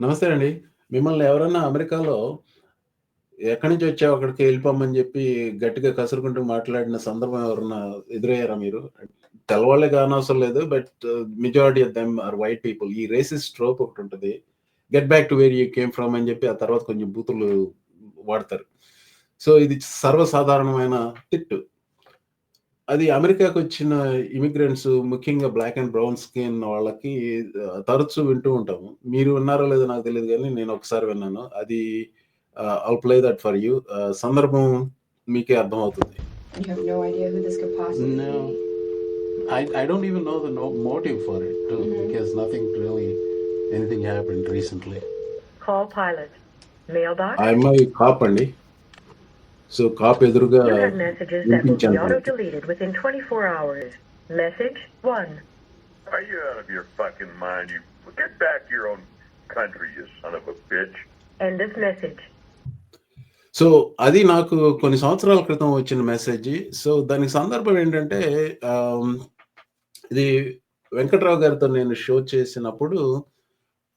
నమస్తే అండి. మిమ్మల్ని ఎవరన్నా అమెరికాలో ఎక్కడి నుంచి వచ్చావు అక్కడికి వెళ్ళిపోమని చెప్పి గట్టిగా కసురుకుంటూ మాట్లాడిన సందర్భం ఎవరన్నా ఎదురయ్యారా మీరు? తెల్లవాళ్ళే కానవసరం లేదు. But majority of them are white people. ఈ రేసిస్ట్ ట్రోప్ ఉంటుంది get back to where you came from అని చెప్పి ఆ తర్వాత కొంచెం బూతులు వాడతారు. సో, ఇది సర్వసాధారణమైన తిట్టు. అది అమెరికాకు వచ్చిన ఇమిగ్రెంట్స్ ముఖ్యంగా బ్లాక్ అండ్ బ్రౌన్ స్కిన్ వాళ్ళకి తరచూ వింటూ ఉంటాము. మీరు ఉన్నారో లేదో నాకు తెలియదు కానీ నేను ఒకసారి విన్నాను. అది ఐ దట్ ఫర్ యూ సందర్భం మీకే అర్థం అర్థమవుతుంది అండి సో కాప్ ఎదురుగా వినిపించాను. సో అది నాకు కొన్ని సంవత్సరాల క్రితం వచ్చిన మెసేజ్ సో దానికి సందర్భం ఏంటంటే um, ఇది వెంకట్రావు గారితో నేను షో చేసినప్పుడు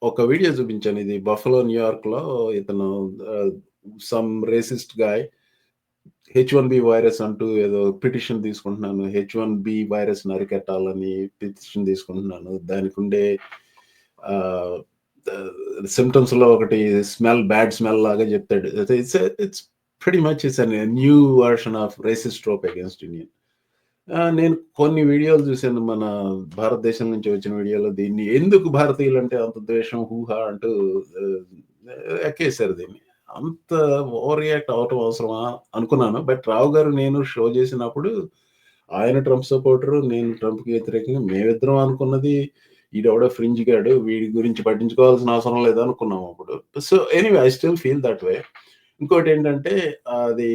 ఒక వీడియో చూపించాను. ఇది బఫలో న్యూయార్క్లో ఇతను some racist guy H one B virus అంటూ ఏదో పిటిషన్ తీసుకుంటున్నాను. హెచ్ వన్ బి వైరస్‌ని అరికట్టాలని పిటిషన్ తీసుకుంటున్నాను. దానికుండే ఉండే సిమ్టమ్స్లో ఒకటి స్మెల్ బ్యాడ్ స్మెల్ లాగా చెప్తాడు. It's it's pretty much it's an new version of racist trope against Indian. నేను కొన్ని వీడియోలు చూసాను మన భారతదేశం నుంచి వచ్చిన వీడియోలో దీన్ని ఎందుకు భారతీయులు అంటే అంత ద్వేషం హూహా అంటూ ఎక్కేశారు ఎక్కేసారు దీన్ని. అంత ఓవర్ రియాక్ట్ అవ్వటం అవసరమా అనుకున్నాను. బట్ రావు గారు నేను షో చేసినప్పుడు ఆయన ట్రంప్ సపోర్టర్ నేను ట్రంప్‌కి వ్యతిరేకంగా మేమిద్దరం అనుకున్నది ఈడెవడో ఫ్రింజ్ గాడు. వీడి గురించి పట్టించుకోవాల్సిన అవసరం లేదనుకున్నాం అప్పుడు. So, anyway I still feel that way. ఇంకోటేంటంటే అది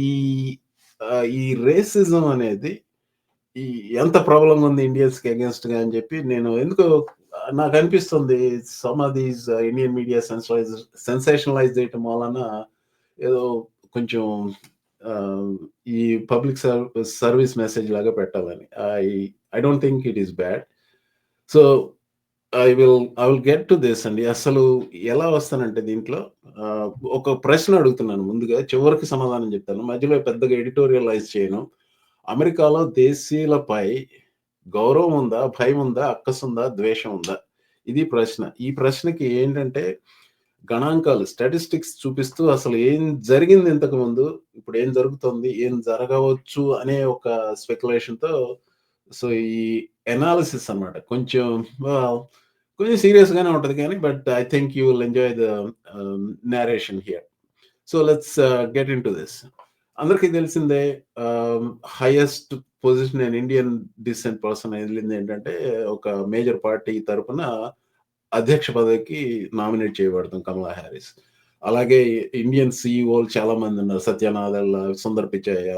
ఈ ఈ రేసిజం అనేది ఈ ఎంత ప్రాబ్లం ఉంది ఇండియన్స్‌కి అగేన్స్ట్గా అని చెప్పి నేను ఎందుకు నాకు అనిపిస్తుంది some of these Indian media sensalise sensationalise చేయటం వలన ఏదో కొంచెం uh, ఈ పబ్లిక్ సర్వీస్ సర్వీస్ మెసేజ్ లాగా పెట్టాలని. I I don't think it is bad. So, I will I will get to this అండి. అసలు ఎలా వస్తానంటే దీంట్లో uh, ఒక ప్రశ్న అడుగుతున్నాను ముందుగా. చివరికి సమాధానం చెప్తాను. మధ్యలో పెద్దగా ఎడిటోరియలైజ్ చేయను. అమెరికాలో దేశీయులపై గౌరవం ఉందా? భయం ఉందా? అక్కసుందా? ద్వేషం ఉందా? ఇది ప్రశ్న. ఈ ప్రశ్నకి ఏంటంటే గణాంకాలు స్టాటిస్టిక్స్ చూపిస్తూ అసలు ఏం జరిగింది ఇంతకుముందు, ఇప్పుడు ఏం జరుగుతుంది, ఏం జరగవచ్చు అనే ఒక స్పెక్యులేషన్‌తో సో, ఈ ఎనాలిసిస్ అన్నమాట. కొంచెం కొంచెం సీరియస్‌గానే ఉంటది కానీ but I think you will enjoy the narration here. So, let's get into this. అందరికీ తెలిసిందే highest position and Indian descent person వెళ్ళింది ఏంటంటే ఒక మేజర్ పార్టీ తరపున అధ్యక్ష పదవికి నామినేట్ చేయబడతాం కమలా హ్యారిస్ అలాగే ఇండియన్ సీఈఓలు చాలా మంది ఉన్నారు. సత్య సుందర్ పిచ్చయ్య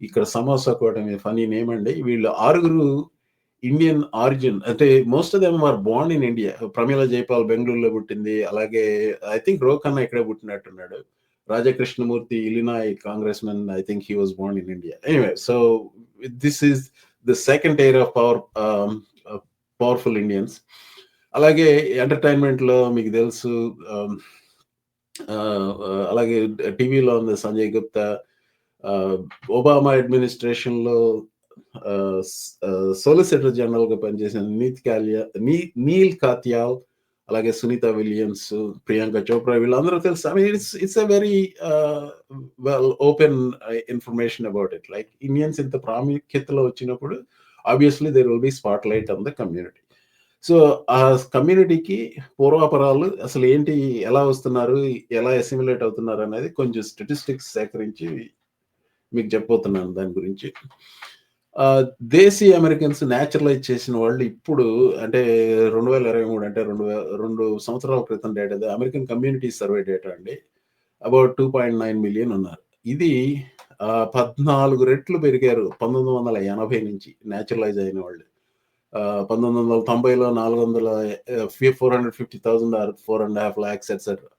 ఇక్కడ సమోసా కూటమి ఫనీ నేమ్ అండి. వీళ్ళు ఆరుగురు ఇండియన్ ఆరిజిన్ అంటే మోస్ట్ ఆఫ్ దెమ్ ఆర్ బాండ్ ఇన్ ఇండియా. ప్రమీల జైపాల్ బెంగళూరులో పుట్టింది. అలాగే ఐ థింక్ రోకన్న ఇక్కడే పుట్టినట్టున్నాడు. Raja Krishnamoorthi Illinois congressman I think he was born in India. Anyway so, this is the second tier of power ah, powerful Indians. అలాగే ఎంటర్‌టైన్‌మెంట్‌లో మీకు తెలుసు ఆహ్, ఆహ్, అలాగే టీవీలో ఉంది సంజయ్ గుప్తా. ఆహ్, ఒబామా అడ్మినిస్ట్రేషన్‌లో ఆహ్, స్ ఆహ్, సోలిసిటర్ జనరల్‌గా పనిచేసిన నీత్ కాలియా నీ నీల్ కాత్యాల్, అలాగే సునీత విలియమ్స్, ప్రియాంక చోప్రా వీళ్ళందరూ తెలుసు. I mean it's it's a very well open information about it. Like Indians ఇంత ప్రాముఖ్యతలో వచ్చినప్పుడు obviously there will be spotlight on the community. So, ఆ కమ్యూనిటీకి పూర్వాపరాలు అసలు ఏంటి, ఎలా వస్తున్నారు, ఎలా అసిమిలేట్ అవుతున్నారు అనేది కొంచెం స్టాటిస్టిక్స్ సేకరించి మీకు చెప్పబోతున్నాను దాని గురించి. దేశీ అమెరికన్స్ న్యాచురలైజ్ చేసిన వాళ్ళు ఇప్పుడు అంటే రెండు వేల ఇరవై మూడు అంటే రెండు రెండు సంవత్సరాల క్రితం data American community survey data అండి. About two point nine million ఉన్నారు. ఇది పద్నాలుగు రెట్లు పెరిగారు పంతొమ్మిది వందల ఎనభై నుంచి న్యాచురలైజ్ అయిన వాళ్ళు. పంతొమ్మిది వందల తొంభైలో నాలుగు వందల four hundred fifty thousand or four and half lakhs etcetera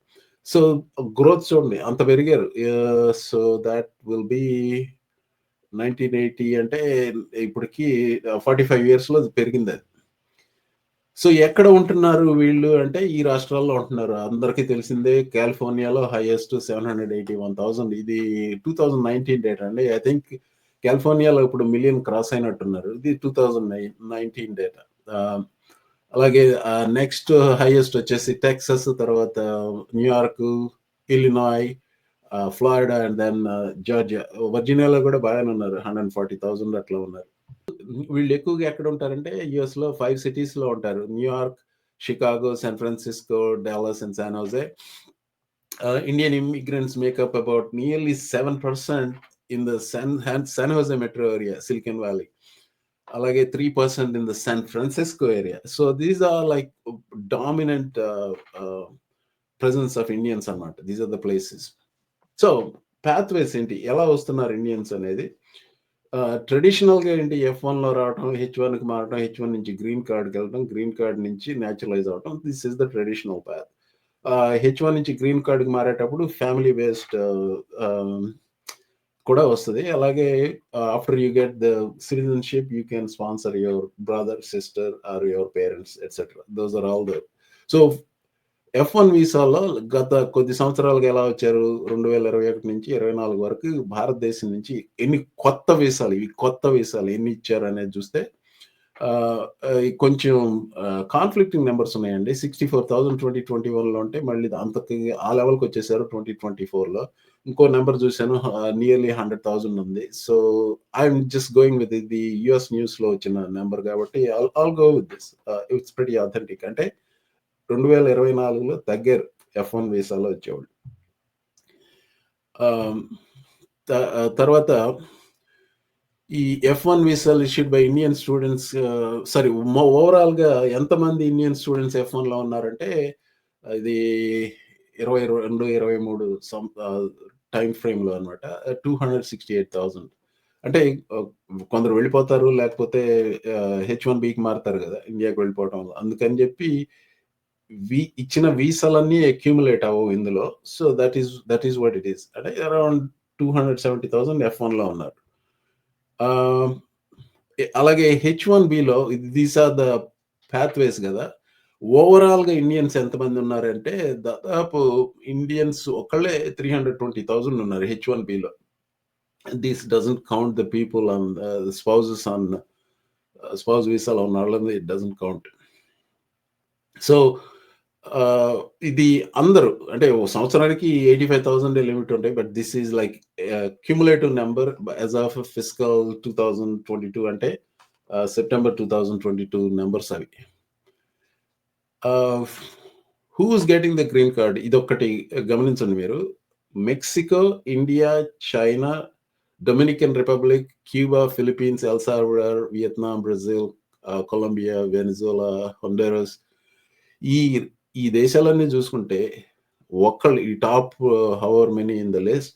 so growth చూడండి అంత పెరిగారు. సో దాట్ విల్ బీ 1980 అంటే ఇప్పటికి 45 ఇయర్స్‌లో పెరిగింది అది. సో ఎక్కడ ఉంటున్నారు వీళ్ళు అంటే ఈ రాష్ట్రాల్లో ఉంటున్నారు. అందరికీ తెలిసిందే కాలిఫోర్నియాలో highest seven hundred eighty one thousand. ఇది టూ థౌజండ్ నైన్టీన్ డేటా అండి. ఐ థింక్ కాలిఫోర్నియాలో ఇప్పుడు మిలియన్ క్రాస్ అయినట్టున్నారు. ఇది టూ థౌజండ్ నైన్టీన్ డేటా. అలాగే నెక్స్ట్ హైయెస్ట్ వచ్చేసి టెక్సస్ తర్వాత New York Illinois Florida and then Georgia వర్జీనియాలో కూడా బాగానే ఉన్నారు. హండ్రెడ్ ఫార్టీ థౌజండ్ అట్లా ఉన్నారు. వీళ్ళు ఎక్కువగా ఎక్కడ ఉంటారంటే యుఎస్లో ఫైవ్ సిటీస్లో ఉంటారు New York Chicago San Francisco Dallas and San Jose Indian immigrants make up about nearly seven percent in the San San Jose metro area Silicon Valley అలాగే three percent in the San Francisco area so these are like dominant presence of Indians అన్నమాట. These are the places so pathways ఏంటి? ఎలా వస్తున్నారు Indians అనేది? ట్రెడిషనల్గా ఏంటి? F వన్లో రావడం హెచ్ వన్కి మారడం హెచ్ వన్ నుంచి గ్రీన్ కార్డ్కి వెళ్ళడం గ్రీన్ కార్డ్ నుంచి న్యాచురలైజ్ అవడం this is the traditional path H one నుంచి గ్రీన్ కార్డ్కి మారేటప్పుడు ఫ్యామిలీ బేస్డ్ కూడా వస్తుంది. అలాగే after you get the citizenship you can sponsor your brother sister or your parents etcetera those are all the so F one వీసాలో గత కొద్ది సంవత్సరాలుగా ఎలా వచ్చారు? రెండు వేల ఇరవై ఒకటి నుంచి ఇరవై నాలుగు వరకు భారతదేశం నుంచి ఎన్ని కొత్త వీసాలు ఇవి కొత్త వీసాలు ఎన్ని ఇచ్చారు అనేది చూస్తే కొంచెం కాన్ఫ్లిక్టింగ్ నెంబర్స్ ఉన్నాయండి. Sixty four thousand twenty twenty వన్లో ఉంటే మళ్ళీ అంతకి ఆ లెవెల్కి వచ్చేసారు ట్వంటీ ట్వంటీ ఫోర్లో ఇంకో నెంబర్ చూశాను నియర్లీ హండ్రెడ్ థౌసండ్ ఉంది. So I'm just going with the US న్యూస్లో వచ్చిన నెంబర్ కాబట్టి all go with this it's pretty authentic అంటే రెండు వేల ఇరవై నాలుగులో తగ్గారు ఎఫ్ వన్ వీసాలో వచ్చేవాళ్ళు. తర్వాత ఈ ఎఫ్ వన్ వీసాలు issued by Indian students sorry ఓవరాల్గా ఎంతమంది ఇండియన్ స్టూడెంట్స్ ఎఫ్ వన్లో ఉన్నారంటే ఇది ఇరవై రెండు ఇరవై మూడు సం టైం ఫ్రేమ్లో అనమాట two hundred sixty eight thousand అంటే కొందరు వెళ్ళిపోతారు లేకపోతే హెచ్ వన్ బీకి మారుతారు కదా ఇండియాకి వెళ్ళిపోవటం అందుకని చెప్పి వి ఇచ్చిన వీసాలన్నీ అక్యూములేట్ అవ్వవు ఇందులో. So that is that is what it is అంటే around two hundred seventy thousand F వన్లో ఉన్నారు. Um, అలాగే హెచ్ వన్ బిలో దీస్ ఆర్ ద ప్యాత్వేస్ కదా. ఓవరాల్గా ఇండియన్స్ ఎంతమంది ఉన్నారంటే దాదాపు ఇండియన్స్ ఒకళ్ళే త్రీ హండ్రెడ్ ట్వంటీ థౌసండ్ ఉన్నారు H one below this doesn't count the people on spouses on spouse వీసాలో ఉన్న వాళ్ళని ఇట్ డజంట్ కౌంట్ సో ఇది అందరూ అంటే సంవత్సరానికి ఎయిటీ ఫైవ్ థౌసండ్ లిమిట్ ఉంటాయి but this is like cumulative number as of fiscal two thousand twenty two అంటే September two thousand twenty two numbers అవి. Who's getting the green card? ఇదొక్కటి గమనించండి మీరు. Mexico India China Dominican Republic Cuba Philippines ఎల్సార్ Vietnam Brazil Colombia Venezuela Honduras ఈ ఈ దేశాలన్నీ చూసుకుంటే ఒక్కళ్ళు ఈ top however many in the list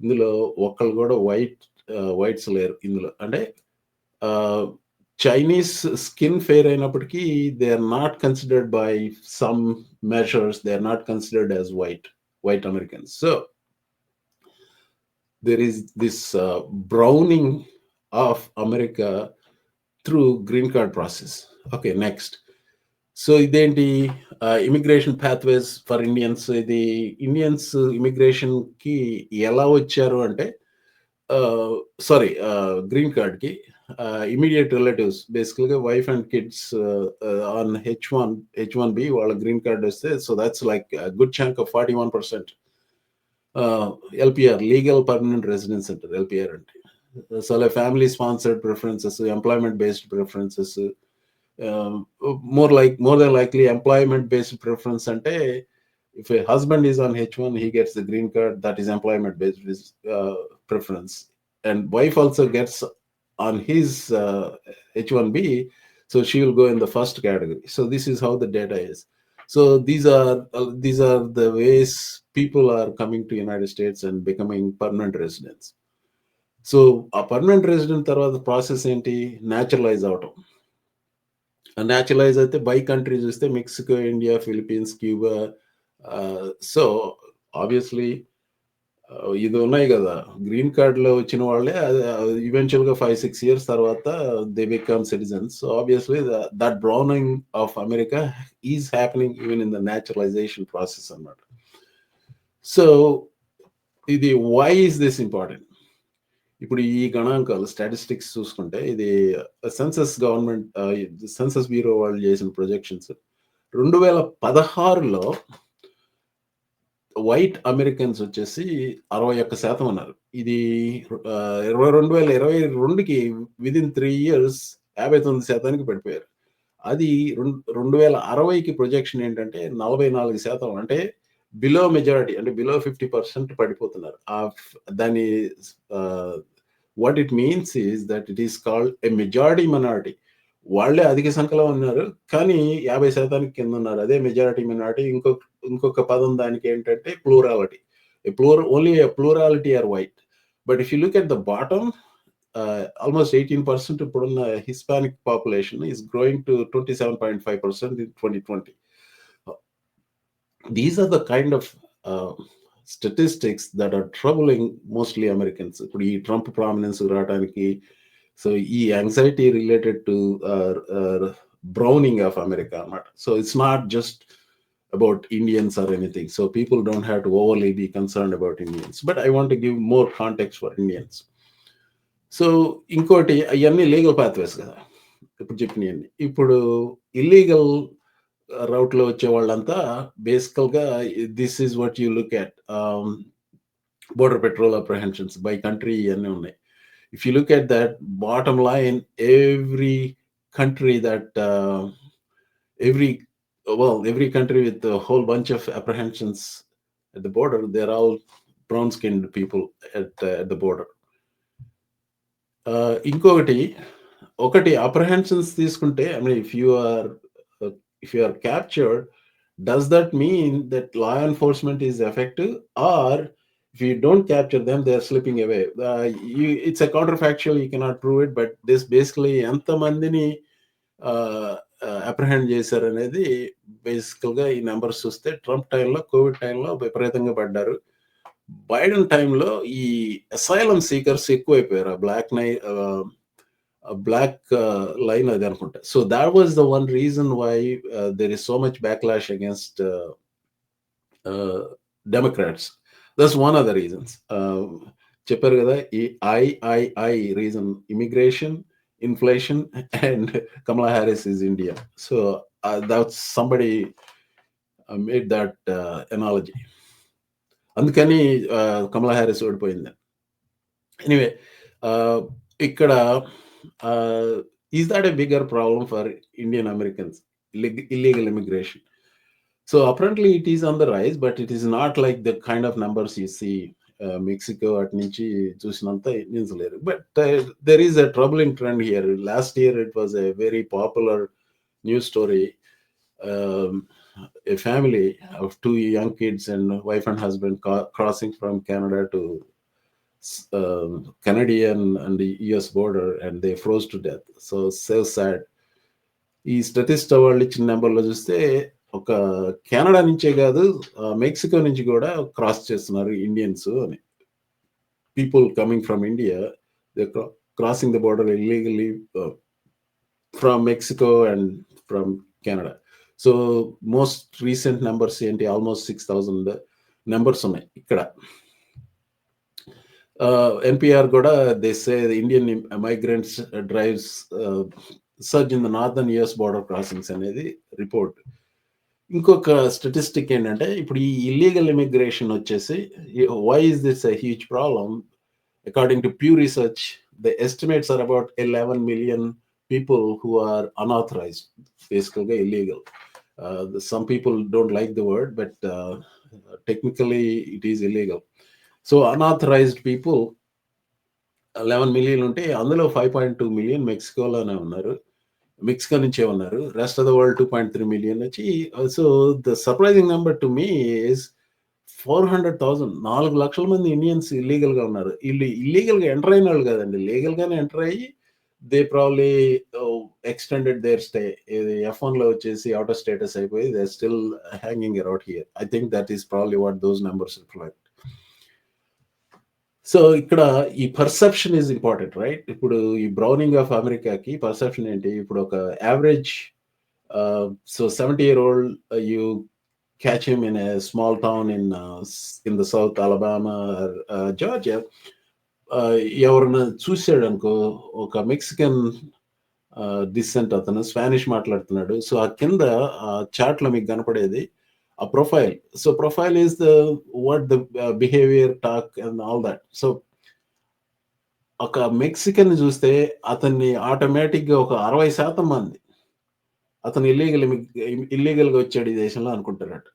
ఇందులో ఒక్కళ్ళు కూడా వైట్ వైట్స్ లేరు ఇందులో. అంటే చైనీస్ స్కిన్ ఫెయిర్ అయినప్పటికీ they are not considered by some measures they are not considered as white white Americans. So there is this browning of America through green card process. Okay next. So ఇదేంటి immigration pathways for Indians ఇది Indians ఇమిగ్రేషన్కి ఎలా వచ్చారు అంటే sorry green కార్డ్కి immediate relatives బేసికల్గా wife and kids on H one H one B వాళ్ళ green card వస్తే so that's like good chunk of forty one percent LPR legal permanent residence అంటారు ఎల్పిఆర్ అంటే. సో అలా family sponsored preferences employment based preferences more like more than likely employment based preference అంటే if a husband is on H one he gets the green card that is employment based preference and wife also gets on his H one B so she will go in the first category so this is how the data is so these are uh, these are the ways people are coming to united states and becoming permanent residents. So ఆ permanent resident తర్వాత process ఏంటి? Naturalize అవటం. Naturalize అయితే by country చూస్తే Mexico India Philippines Cuba so obviously ah, ఇది ఉన్నాయి గదా! Green కార్డ్‌లో వచ్చిన వాళ్ళే అది ఈవెంచువల్‌గా 5, 6 ఇయర్స్ తర్వాత they become citizens. So, obviously the that browning of America is happening even in the naturalization process అన్నమాట. సో, ఇది వై ఈస్ దిస్ ఇంపార్టెంట్? ఇప్పుడు ఈ గణాంకాలు స్టాటిస్టిక్స్ చూసుకుంటే ఇది సెన్సస్ గవర్నమెంట్ సెన్సస్ బ్యూరో వాళ్ళు చేసిన ప్రొజెక్షన్స్ రెండు వేల పదహారులో వైట్ అమెరికన్స్ వచ్చేసి అరవై ఒక్క శాతం అన్నారు. ఇది ఇరవై రెండు వేల ఇరవై రెండుకి విదిన్ త్రీ ఇయర్స్ యాభై తొమ్మిది శాతానికి పడిపోయారు. అది రెండు రెండు వేల అరవైకి ప్రొజెక్షన్ ఏంటంటే నలభై నాలుగు శాతం. అంటే బిలో మెజారిటీ అంటే బిలో 50% పడిపోతున్నారు. ఆహ్, దాని what it means is that it is called a majority minority. వాళ్ళే అధిక సంఖ్యలో ఉన్నారు. కానీ 50% కింద ఉన్నారు. అదే మెజారిటీ మైనారిటీ. ఇంకొక ఇంకొక పదం దానికి ఏంటంటే plurality. Plural only a plurality are white. But if you look at the bottom almost 18% ఇప్పుడున్న Hispanic population is growing to 27.5% in 2020. These are the kind of ah, statistics that are troubling mostly Americans. ఇప్పుడు ఈ Trump prominence రావటానికి so, ఈ anxiety related to ah, ah, browning of America అన్నమాట. So, it's not just about Indians or anything. So, people don't have to overly be concerned about Indians. But I want to give more context for Indians. So, ఇంకోటి అయన్నీ legal pathways గదా! ఇప్పుడు చెప్పినయన్నీ. ఇప్పుడు illegal ఆహ్, రౌట్‌లో వచ్చే వాళ్ళంతా బేసికల్‌గా this is what you look at ah, border patrol apprehensions by country ఇయన్నీ ఉన్నాయి. If you look at that bottom line, every country that uh, every well, every country with a whole bunch of apprehensions at the border, they're all brown-skinned people at uh, at the border. Uh, ఇంకొకటి ఒకటి apprehensions తీసుకుంటే I mean if you are if you are captured does that mean that law enforcement is effective or if you don't capture them they are slipping away uh, you, it's a counterfactual you cannot prove it but this basically ఎంత మందిని apprehend చేశారు అనేది బేసికల్ గా ఈ numbers చూస్తే Trump టైంలో covid టైంలో విపరీతంగా పడ్డారు బైడెన్ టైంలో ఈ అసైలం సీకర్స్ ఎక్కువైపోయారు బ్లాక్ నై బ్లాక్ లైన్ అది అనుకుంటా so that was the one reason why there is so much backlash against Democrats that's one of the reasons చెప్పారు కదా ఈ I I I reason immigration inflation and Kamala Harris is India so that's somebody made that analogy అందుకని కమలా Harris ఓడిపోయింది anyway ఇక్కడ is that a bigger problem for Indian Americans illegal immigration so apparently it is on the rise but it is not like the kind of numbers you see uh, mexico అటు నుంచి చూసినంత Indians లేరు but uh, there is a troubling trend here last year it was a very popular news story um, a family of two young kids and wife and husband ca- crossing from canada to uh, canadian and the us border and they froze to death. So so sad. ఈ స్టటిస్ట్ వాళ్ళు ఇచ్చిన నెంబర్లో చూస్తే ఒక Canada నుంచే కాదు Mexico నుంచి కూడా క్రాస్ చేస్తున్నారు ఇండియన్స్ అని. People coming from India they crossing the border illegally from Mexico and from Canada so most recent numbers ఏంటి? ఆల్మోస్ట్ సిక్స్ థౌజండ్ నెంబర్స్ ఉన్నాయి ఇక్కడ. ఎన్పిఆర్ కూడా they say Indian migrants drives surge in the northern US border crossings అనేది report ఇంకొక statistic ఏంటంటే ఇప్పుడు ఈ illegal immigration వచ్చేసి why is this a huge problem according to Pew research the estimates are about eleven million people who are unauthorized బేసికల్గా illegal some people don't like the word but technically it is illegal so unauthorized people eleven million ఉంటే అందులో five point two million మెక్సికోలోనే ఉన్నారు. Mexico నుంచే ఉన్నారు. Rest of the world two point three million వచ్చి so the surprising number to me is four hundred thousand నాలుగు లక్షల మంది ఇండియన్స్ ఇల్లీగల్గా ఉన్నారు. వీళ్ళు ఇల్లీగల్గా ఎంటర్ అయిన వాళ్ళు కదండి. లీగల్ గానే ఎంటర్ అయ్యి they probably extended their stay ఇది ఎఫ్ వన్లో వచ్చేసి అవుట్ ఆఫ్ స్టేటస్ అయిపోయి they still hanging around here I think that is probably what those numbers reflect so ఇక్కడ ఈ పర్సెప్షన్ ఈజ్ ఇంపార్టెంట్ రైట్ ఇప్పుడు ఈ బ్రౌనింగ్ ఆఫ్ అమెరికాకి పర్సెప్షన్ ఏంటి? ఇప్పుడు ఒక average so seventy year old you catch him in a small town in in the south Alabama Georgia ఎవరైనా చూసాడు అనుకో ఒక మెక్సికన్ డిసెంట్ uh, అతను స్పానిష్ మాట్లాడుతున్నాడు. సో ఆ కింద ఆ చాట్లో మీకు కనపడేది a profile. So profile is the what the uh, behavior, talk, and all that. So ఒక మెక్సికన్ చూస్తే అతన్ని ఆటోమేటిక్గా ఒక అరవై శాతం మంది అతను ఇల్లీగల్ ఇల్లీగల్గా వచ్చాడు ఈ దేశంలో అనుకుంటున్నట్టు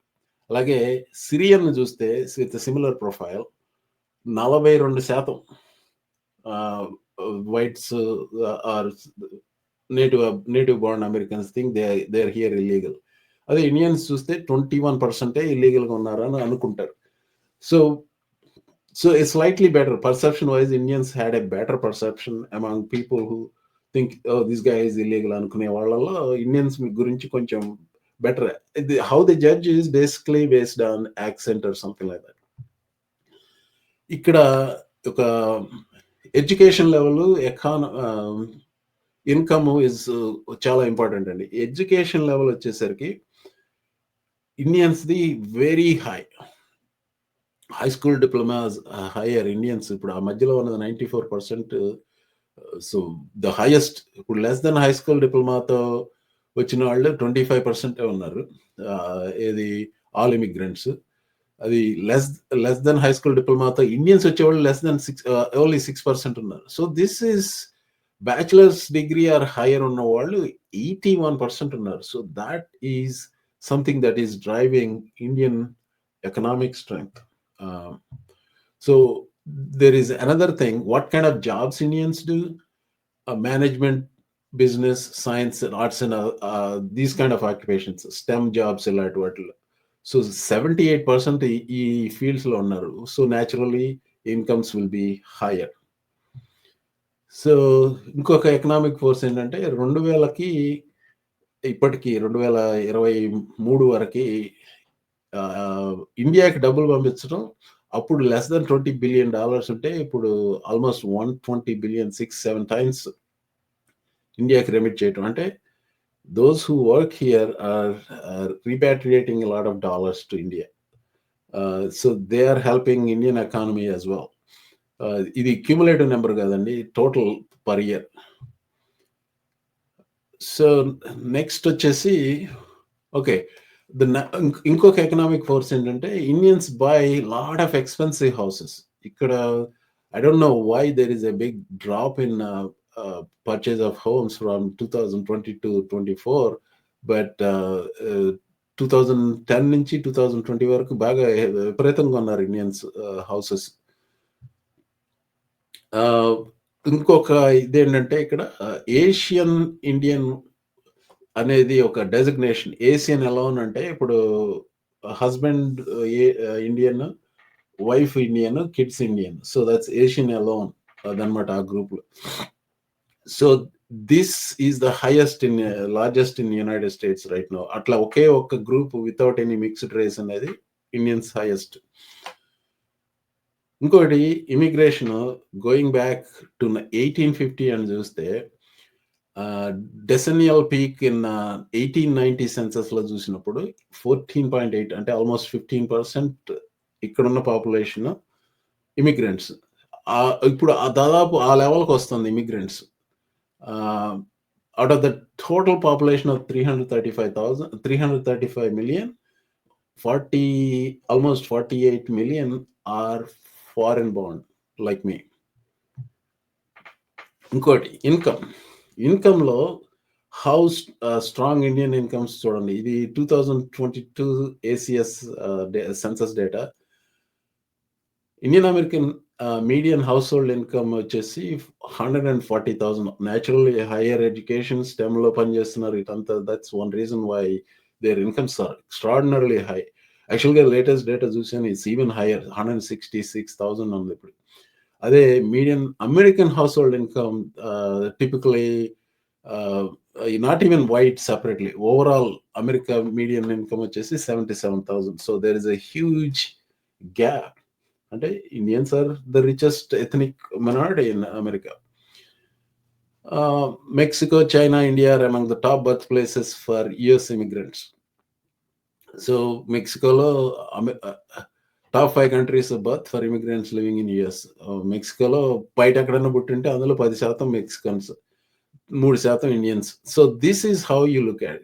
అలాగే సిరియన్ చూస్తే విత్ సిమిలర్ ప్రొఫైల్ నలభై రెండు శాతం whites are native native born Americans think they they are here illegal అదే ఇండియన్స్ చూస్తే ట్వంటీ వన్ పర్సెంటే ఇల్లీగల్గా ఉన్నారని అనుకుంటారు. So so it's slightly better perception wise Indians had a better perception among people who think దిస్గా is illegal అనుకునే వాళ్ళలో Indians గురించి కొంచెం better how the judge is basically based on accent or something like that ఇక్కడ ఒక education level econ income is చాలా important అండి. Education level వచ్చేసరికి ఇండియన్స్ది very high high school diplomas higher Indians ఇప్పుడు ఆ మధ్యలో ఉన్నది ninety four percent so the highest ఇప్పుడు లెస్ దెన్ హై స్కూల్ డిప్లొమాతో వచ్చిన వాళ్ళు ట్వంటీ ఫైవ్ పర్సెంటే ఉన్నారు. ఏది? ఆల్ ఇమిగ్రెంట్స్ అది less less than high school డిప్లొమాతో Indians వచ్చేవాళ్ళు less than six only six percent ఉన్నారు. So this is bachelor's degree or higher ఉన్న వాళ్ళు ఎయిటీ వన్ పర్సెంట్ ఉన్నారు. So that's is something that is driving Indian economic strength. Um, so there is another thing what kind of jobs indians do uh, management business science and arts and uh, uh, these kind of occupations stem jobs ఇలాంటి వాటిలో so seventy eight percent ఈ ఫీల్డ్స్లో ఉన్నారు so naturally incomes will be higher so ఇంకొక economic force ఏంటంటే రెండు వేలకి ఇప్పటికి రెండు వేల ఇరవై మూడు వరకు ఇండియాకి డబ్బులు పంపించడం అప్పుడు less than twenty billion dollars ఉంటే ఇప్పుడు almost one twenty billion six seven times ఇండియాకి రెమిట్ చేయటం. అంటే those who work here are repatriating lot of dollars to India so they are helping Indian economy as well ఇది cumulative number కాదండి total per year so next వచ్చేసి okay. The ఇంకొక economic force ఏంటంటే Indians buy lot of expensive houses ఇక్కడ I don't know why there is a big drop in purchase of homes from two thousand twenty two twenty four but two thousand ten నుంచి two thousand twenty వరకు బాగా విపరీతంగా ఉన్నారు Indians houses ఇంకొక ఇదేంటంటే ఇక్కడ Asian Indian అనేది ఒక డెసిగ్నేషన్ ఏషియన్ ఎలా అంటే ఇప్పుడు husband Indian wife Indian kids Indian so that's Asian alone అదనమాట ఆ గ్రూప్లో so this is the highest in largest in United States right no అట్లా ఒకే ఒక్క group without any mixed race అనేది ఇండియన్స్ హైయెస్ట్ ఇంకోటి immigration going back to eighteen fifty అని చూస్తే decennial peak in eighteen ninety సెన్సెస్లో చూసినప్పుడు ఫోర్టీన్ పాయింట్ ఎయిట్ అంటే almost fifteen percent ఇక్కడున్న పాపులేషన్ ఇమిగ్రెంట్స్ ఇప్పుడు దాదాపు ఆ లెవెల్కి వస్తుంది immigrants out of the total population of three hundred thirty five thousand three hundred thirty five million forty almost forty eight million or foreign bond like me ఇంకోటి income ఇన్కమ్లో how strong Indian incomes చూడండి. ఇది two thousand twenty two ACS census data Indian American median household income వచ్చేసి hundred and forty thousand naturally higher education స్టెమ్లో పనిచేస్తున్నారు. ఇదంతా that's one reason why their incomes are extraordinarily high యాక్చువల్గా latest data చూసాను it's even higher hundred sixty six thousand ఉంది ఇప్పుడు అదే medium American household income typically not even white separately overall America medium income వచ్చేసి seventy seven thousand so there is a huge gap అంటే Indians are the richest ethnic minority in America Mexico China India are among the top birth places for US immigrants so మెక్సికోలో top five countries birth for immigrants living in US మెక్సికోలో బయట ఎక్కడైనా పుట్టింటే అందులో పది శాతం Mexicans మూడు శాతం Indians so this is how you look at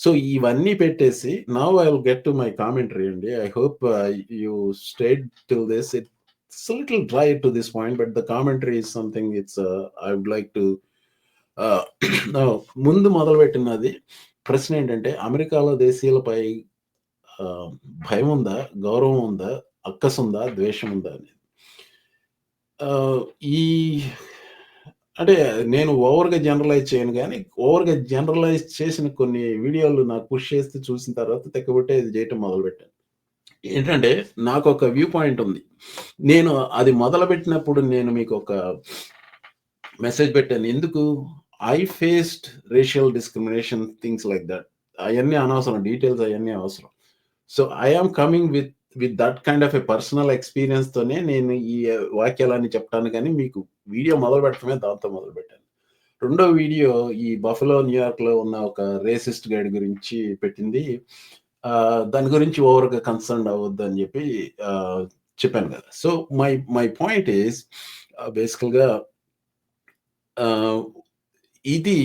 so ఇవన్నీ పెట్టేసి now I will get to my commentary అండి I hope you stayed till this it's little dry to this point but the commentary is something it's I would like to ముందు మొదలుపెట్టినది ప్రశ్న ఏంటంటే అమెరికాలో దేశీయులపై భయం ఉందా గౌరవం ఉందా అక్కసు ఉందా ద్వేషం ఉందా అనేది ఈ అంటే నేను ఓవర్గా జనరలైజ్ చేయను కానీ ఓవర్గా జనరలైజ్ చేసిన కొన్ని వీడియోలు నాకు పుష్ చేస్తే చూసిన తర్వాత తెక్కబట్టే ఇది చేయటం మొదలుపెట్టాను. ఏంటంటే నాకు ఒక వ్యూ పాయింట్ ఉంది. నేను అది మొదలుపెట్టినప్పుడు నేను మీకు ఒక మెసేజ్ పెట్టాను. ఎందుకు? I faced racial discrimination things like that. అవన్నీ అనవసరం. డీటెయిల్స్ అవన్నీ అవసరం. So I'm coming with with that kind of a personal experience తోనే నేను ఈ వాక్యాలన్నీ చెప్తాను కానీ మీకు వీడియో మొదలు పెట్టడమే దాంతో మొదలు పెట్టాను. రెండో వీడియో ఈ బఫలో న్యూయార్క్లో ఉన్న ఒక రేసిస్ట్ గైడ్ గురించి పెట్టింది. దాని గురించి ఓవర్గా కన్సర్న్ అవ్వద్దు అని చెప్పి చెప్పాను కదా. So my my point is బేసికల్గా ఇది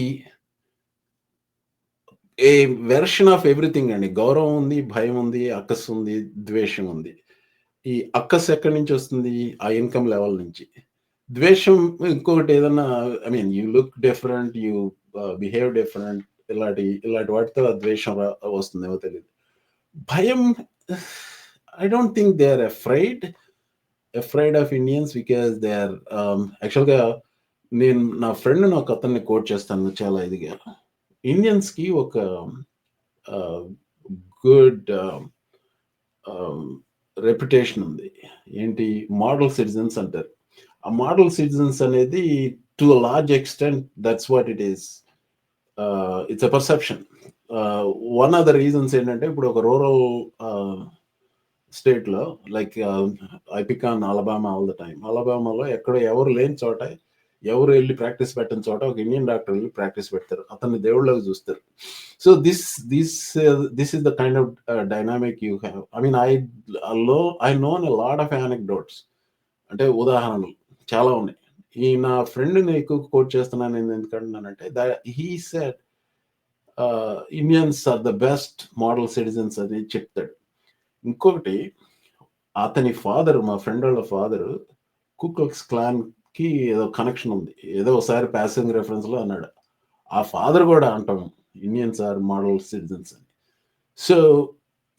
ఏ వెర్షన్ ఆఫ్ ఎవ్రీథింగ్ అండి. గౌరవం ఉంది భయం ఉంది అక్కస్ ఉంది ద్వేషం ఉంది. ఈ అక్కస్ ఎక్కడి నుంచి వస్తుంది? ఆ ఇన్కమ్ లెవెల్ నుంచి. ద్వేషం ఇంకొకటి ఏదన్నా I mean you look different you behave different ఇలాంటి ఇలాంటి వాటితో ఆ ద్వేషం వస్తుందేమో తెలియదు భయం I don't think they are afraid afraid of Indians because they are యాక్చువల్గా నేను నా ఫ్రెండ్ నాకు అతన్ని కోట్ చేస్తాను చాలా ఇదిగా. ఇండియన్స్కి ఒక గుడ్ రెప్యుటేషన్ ఉంది. ఏంటి? మోడల్ సిటిజన్స్ అంటారు. ఆ మోడల్ సిటిజన్స్ అనేది to large extent that's what it is it's a perception one of the reasons ఏంటంటే ఇప్పుడు ఒక రూరల్ స్టేట్లో లైక్ ఐపికాన్ అలబామా ఆల్ ద టైమ్ అలబామాలో ఎక్కడ ఎవరు లేని చోట ఎవరు వెళ్ళి ప్రాక్టీస్ పెట్టిన చోట ఒక ఇండియన్ డాక్టర్ వెళ్ళి ప్రాక్టీస్ పెడతారు. అతన్ని దేవుళ్ళకి చూస్తారు. So this this this is the kind of dynamic you have I mean I low I known a of of anecdotes అంటే ఉదాహరణలు చాలా ఉన్నాయి. ఈ నా ఫ్రెండ్ని ఎక్కువ కోట్ చేస్తున్నాను నేను ఎందుకంటున్నానంటే he said Indians are the best model citizens అని చెప్తాడు. ఇంకొకటి అతని ఫాదర్ మా ఫ్రెండ్ వాళ్ళ ఫాదర్ కుక్లక్స్ క్లాన్ కి ఏదో కనెక్షన్ ఉంది. ఏదో ఒకసారి ప్యాసింగ్ రెఫరెన్స్లో అన్నాడు. ఆ ఫాదర్ కూడా అంటాం ఇండియన్స్ ఆర్ మోడల్ సిటిజన్స్ అని. సో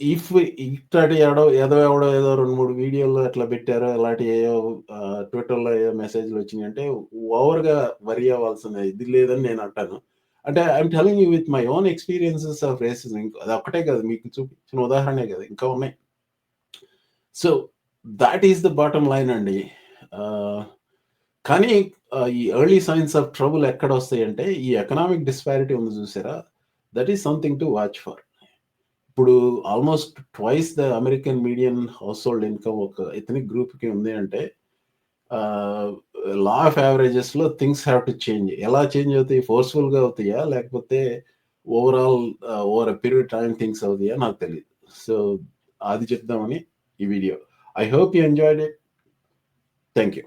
ఇఫ్ ఇట్లాంటి ఎవడో ఏదో ఎవడో ఏదో రెండు మూడు వీడియోలు అట్లా పెట్టారో ఇలాంటి ఏదో ట్విట్టర్లో ఏదో మెసేజ్లు వచ్చినాయంటే ఓవర్గా వరి అవ్వాల్సిన ఇది లేదని నేను అంటాను. అంటే I'm telling you with my own experiences of racism ఇంకా అది ఒక్కటే కదా మీకు చూపించిన ఉదాహరణే కదా ఇంకా ఉన్నాయి. So that is the bottom line అండి. కానీ ఈ ఎర్లీ సైన్స్ ఆఫ్ ట్రబుల్ ఎక్కడ వస్తాయి అంటే ఈ ఎకనామిక్ డిస్పారిటీ ఉంది చూసారా? That is something to watch for ఇప్పుడు almost twice the American median household income ఒక ఎథనిక్ గ్రూప్కి ఉంది అంటే లా ఆఫ్ యావరేజెస్లో థింగ్స్ హ్యావ్ టు చేంజ్ ఎలా చేంజ్ అవుతాయి? ఫోర్స్ఫుల్గా అవుతాయా? లేకపోతే overall over period time things అవుతాయా? నాకు తెలియదు సో అది చెప్దామని ఈ video I hope you enjoyed it thank you